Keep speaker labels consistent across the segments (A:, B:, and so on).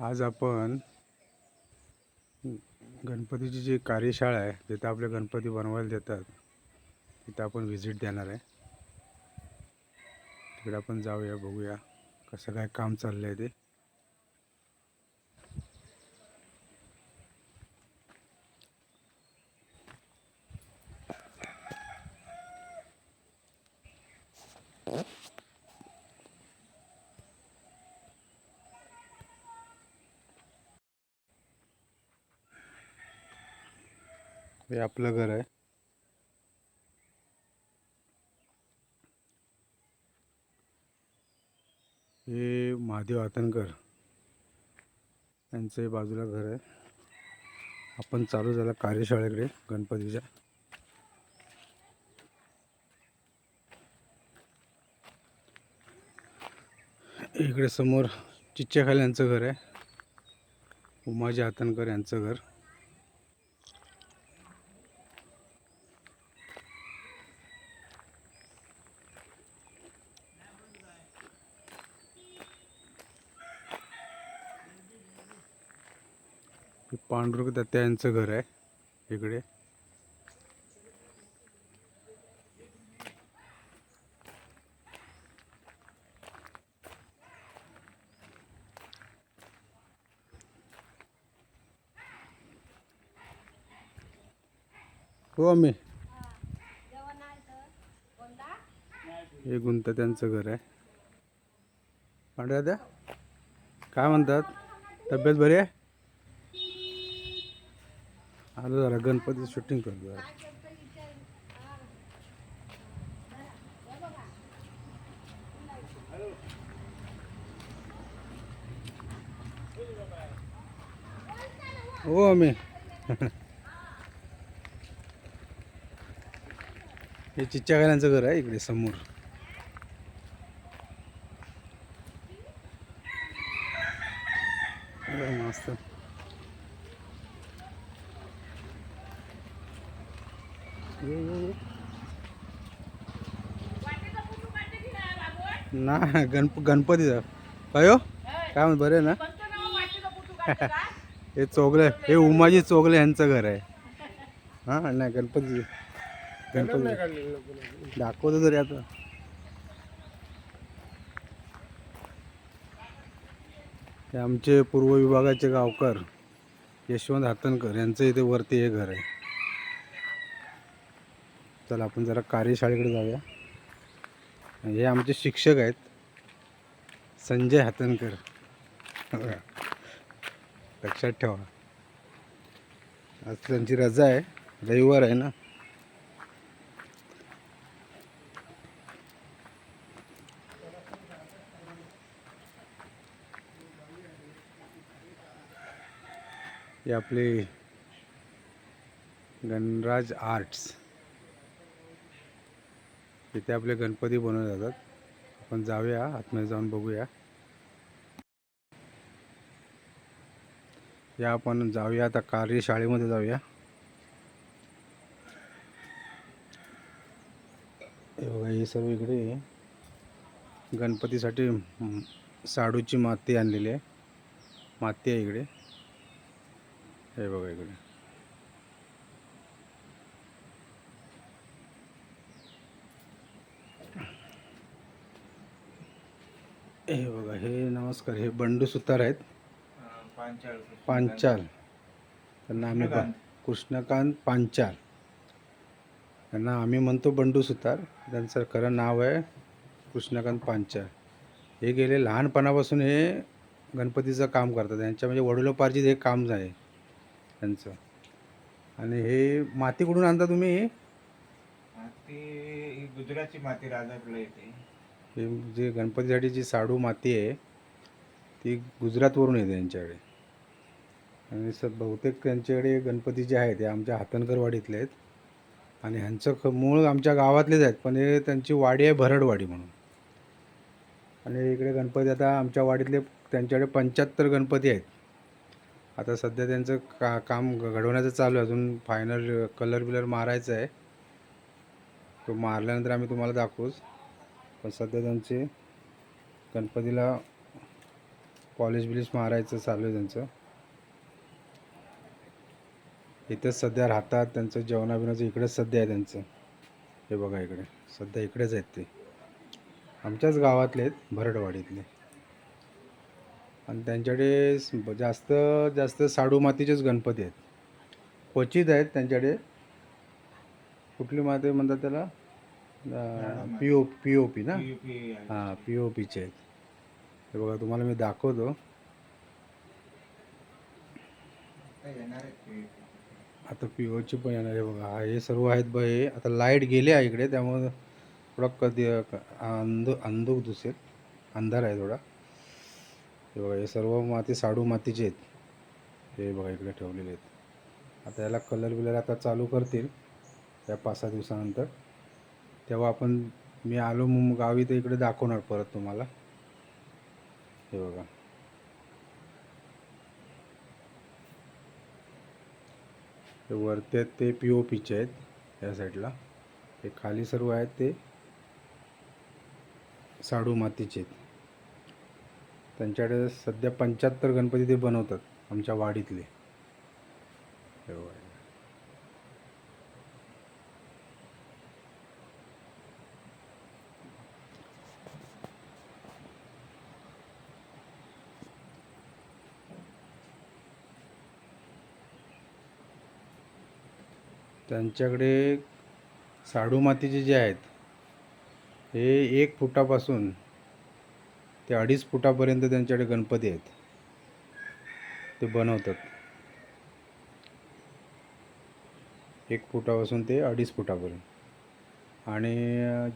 A: आज आपण गणपतीची जी कार्यशाळा आहे जिथं आपले गणपती बनवायला देतात. तिथं आपण व्हिजिट देणार आहे. तिकडे आपण जाऊया बघूया कसं काय काम चाललं आहे ते. हे आपलं घर आहे. हे महादेव हातनकर यांचं हे बाजूला घर आहे. आपण चालू झाला कार्यशाळेकडे गणपतीच्या. इकडे समोर चिच्चेखाल यांचं घर आहे. उमाजी हातनकर यांचं घर हे पांडुरंग त्यांचं यांचं घर आहे इकडे. हो मी हे गुंत त्यांचं घर आहे. पांढऱ्या दादा काय म्हणतात? तब्येत बरी आहे? आलो जरा गणपती शूटिंग करतो जरा. हो आम्ही. हे चिच्च्या घर आहे इकडे समोर. मस्त ये, ये, ये. ना गणप गणपतीचा. काय हो काय म्हणत बरे ना? हे चोगले हे उमाजी चोगले यांचं घर आहे. हां नाही गणपती गणपती. दाखवतो तरी आता. हे आमचे पूर्व विभागाचे गावकर यशवंत हातनकर यांचं इथे वरती हे घर आहे. चला आपण जरा कार्यशाळेकडे जाऊया. हे आमचे शिक्षक आहेत. संजय हातनकर. लक्षात ठेवा. आज त्यांची रजा आहे. रविवार आहे ना? हे आपले गणराज आर्ट्स. इथे आपले गणपती बनवले जातात. आपण जाऊया आतमध्ये जाऊन बघूया. या आपण जाऊया आता कार्यशाळेमध्ये जाऊया. हे बघा हे सर्व इकडे गणपतीसाठी साडूची माती आणलेली आहे. माती आहे इकडे. हे बघा इकडे. हे बघा हे नमस्कार हे बंडू सुतार आहेत. पांचाल. त्यांना आम्ही
B: कृष्णकांत.
A: पांचाल. त्यांना आम्ही म्हणतो बंडू सुतार. त्यांचं खरं नाव आहे कृष्णकांत पांचाल. हे गेले लहानपणापासून हे गणपतीचं काम करतात. यांच्या म्हणजे वडिलोपार्जित हे काम आहे त्यांचं. आणि हे माती कुठून आणता तुम्ही?
B: ती ही गुजरातची माती राजापूरला येते.
A: हे जे गणपतीसाठी जी साडू माती आहे ती गुजरातवरून येते यांच्याकडे. आणि स बहुतेक त्यांच्याकडे गणपती जे आहेत ते आमच्या हातनकरवाडीतले आहेत. आणि ह्यांचं ख मूळ आमच्या गावातलेच आहेत पण हे त्यांची वाडी आहे भरडवाडी म्हणून. आणि इकडे गणपती आता आमच्या वाडीतले त्यांच्याकडे पंच्याहत्तर गणपती आहेत. आता सध्या त्यांचं का काम घडवण्याचं चालू आहे. अजून फायनल कलर बिलर मारायचं आहे. तो मारल्यानंतर आम्ही तुम्हाला दाखवूच. पण सध्या त्यांचे गणपतीला पॉलिश बिलिश मारायचं चालू आहे त्यांचं. इथेच सध्या राहतात त्यांचं जेवणाबिवणाचं इकडेच सध्या आहे त्यांचं. हे बघा इकडे सध्या इकडेच आहेत ते. आमच्याच गावातले आहेत भरडवाडीतले. आणि त्यांच्याकडे जास्त जास्त साडू मातीचेच गणपती आहेत. क्वचित आहेत त्यांच्याकडे. कुठली माती म्हणतात त्याला? P O P O P ना. हां पी ओ पीचे आहेत हे बघा तुम्हाला मी दाखवतो.
B: आता
A: पी ओची पण येणार आहे बघा. हा हे सर्व आहेत बघ हे आता लाइट गेली आहे इकडे त्यामुळं थोडा कधी अंध अंधूक दिसेल. अंधार आहे थोडा. हे बघा हे सर्व माती साडू मातीचे आहेत. हे बघा इकडे ठेवलेले आहेत. आता याला कलर बिलर आता चालू करतील या पाच सहा दिवसानंतर. तेव्हा आपण मी आलो मग गावी तर इकडे दाखवणार परत तुम्हाला. हे बघा. हे वरते आहेत ते पी ओ पीचे आहेत या साईडला हे खाली सर्व आहेत ते साडू मातीचे आहेत. त्यांच्याकडे सध्या पंच्याहत्तर गणपती ते बनवतात आमच्या वाडीतले. हे बघा. त्यांच्याकडे साडू मातीचे जे आहेत हे एक फुटापासून ते अडीच फुटापर्यंत त्यांच्याकडे गणपती आहेत. ते बनवतात. एक फुटापासून ते अडीच फुटापर्यंत. आणि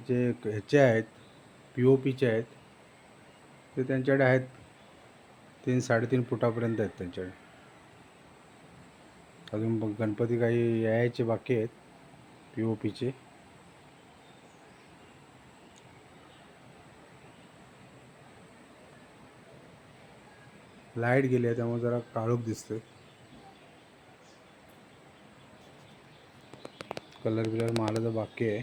A: जे ह्याचे आहेत पी ओ पीचे आहेत ते त्यांच्याकडे आहेत. तीन साडेतीन फुटापर्यंत आहेत त्यांच्याकडे. अजून बघ गणपती काही यायचे बाकी आहेत. पी ओ पीचे लाइट गेली आहे त्यामुळे जरा काळोख दिसतोय. कलर बिलर मारायचं बाकी आहे.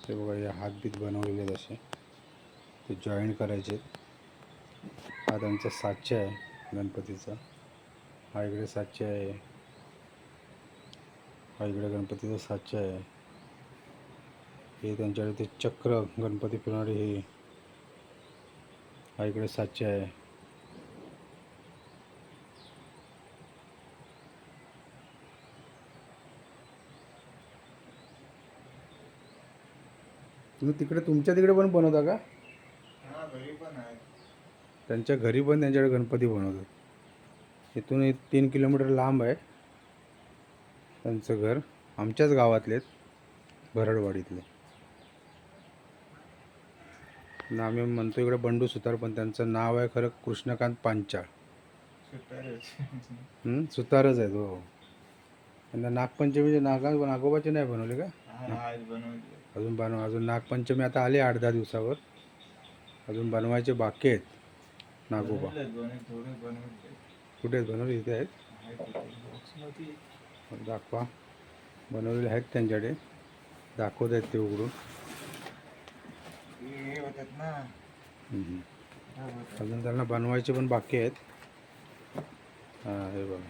A: ते बघा या हात बीत बनवलेले आहेत असे. ते जॉईंट करायचे हा त्यांचा साच्या आहे. गणपतीचा. हा इकडे सातशे आहे. हा इकडे गणपतीचा सातशे आहे. हे त्यांच्याकडे ते चक्र गणपती फिरणारे हे. हा इकडे सातशे आहे. तुम्ही तिकडे तुमच्या तिकडे पण बनवता का?
B: घरी पण आहे
A: त्यांच्या घरी पण त्यांच्याकडे गणपती बनवतात इथून एक तीन किलोमीटर लांब आहे. त्यांचं घर आमच्याच गावातले आहेत भरडवाडीतले. आणि आम्ही म्हणतो इकडे बंडू सुतार पण त्यांचं नाव आहे खरं कृष्णकांत पांचाळ.
B: सुतारच.
A: हं? सुतारच आहेत हो. त्यांना नागपंचमीचे नागा नागोबाचे नाही बनवले का?
B: हा
A: अजून बनव अजून नागपंचमी आता आली आठ दहा दिवसावर. अजून बनवायचे बाकी आहेत. नागोबा. कुठे बनवले? इथे आहेत. दाखवा. बनवलेले आहेत त्यांच्याकडे. दाखवत आहेत ते उघडून. अजून त्यांना बनवायचे पण बाकी आहेत. हां हे बघा.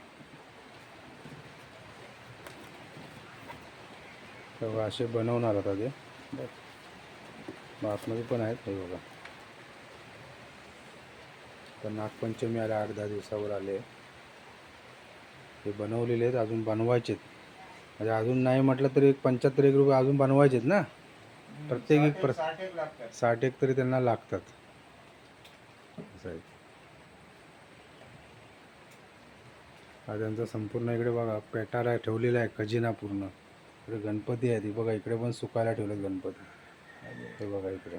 A: असे बनवणार आता ते. बघ. आतमध्ये पण आहेत हे बघा. तर नागपंचमी आले आठ दहा दिवसावर आले. हे बनवलेले आहेत अजून बनवायचे आहेत म्हणजे अजून नाही म्हटलं तरी एक पंच्याहत्तर एक रुपये अजून बनवायचे आहेत ना प्रत्येक एक प्र-
B: साठ एक
A: तरी त्यांना लागतात. असं आहे. हा त्यांचा संपूर्ण इकडे बघा पेटारा ठेवलेला आहे खजिना पूर्ण. इकडे गणपती आहेत हे बघा इकडे पण सुकायला ठेवलेत गणपती. हे बघा इकडे.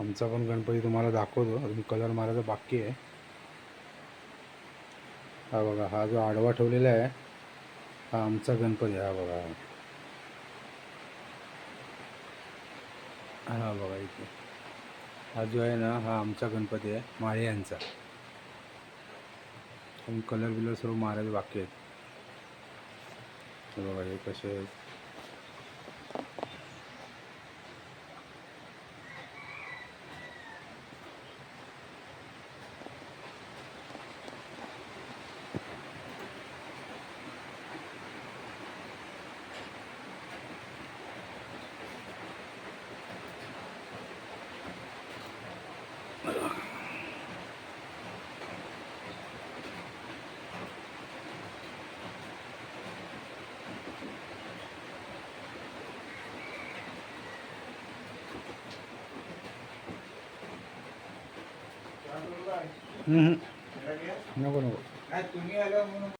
A: आमचा पण गणपती तुम्हाला दाखवतो. अजून कलर मारायचा बाकी आहे. हा बघा हा जो आडवा ठेवलेला आहे हा आमचा गणपती हा बघा. हा बघा इथे. हा जो आहे ना हा आमचा गणपती आहे माळे यांचा. कलर बिलर सर्व मारायचे बाकी आहेत. बघा हे कसे आहेत. नको नको.